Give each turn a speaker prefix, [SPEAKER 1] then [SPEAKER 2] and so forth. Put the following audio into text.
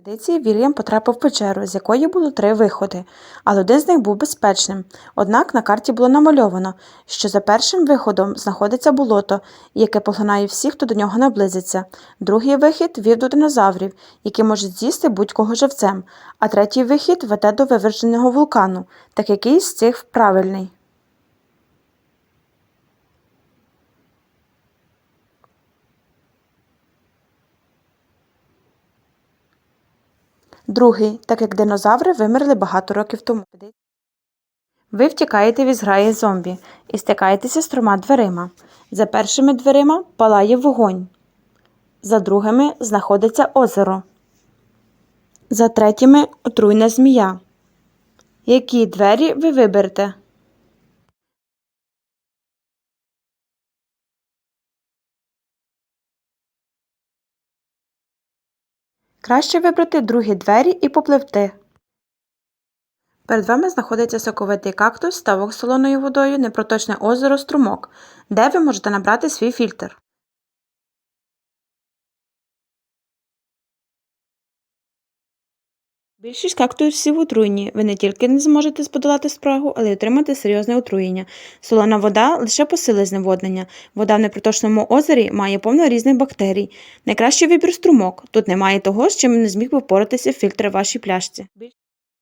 [SPEAKER 1] експедиції Вільям потрапив в печеру, з якої було три виходи, але один з них був безпечним. Однак на карті було намальовано, що за першим виходом знаходиться болото, яке поглинає всіх, хто до нього наблизиться. Другий вихід вів до динозаврів, які можуть з'їсти будь-кого живцем, а третій вихід веде до виверженого вулкану. Так який з цих правильний? Другий, так як динозаври вимерли багато років тому. Ви втікаєте від зграї зомбі і стикаєтеся з трьома дверима. За першими дверима палає вогонь. За другими знаходиться озеро. За третіми отруйна змія. Які двері ви виберете? Краще вибрати другі двері і попливти. Перед вами знаходиться соковитий кактус, ставок з солоною водою, непроточне озеро, струмок, де ви можете набрати свій фільтр. Більшість кактусів отруйні. Ви не тільки не зможете сподолати спрагу, але й отримати серйозне отруєння. Солона вода лише посилить зневоднення. Вода в непроточному озері має повно різних бактерій. Найкращий вибір струмок. Тут немає того, з чим не зміг би впоратися в вашій пляшці.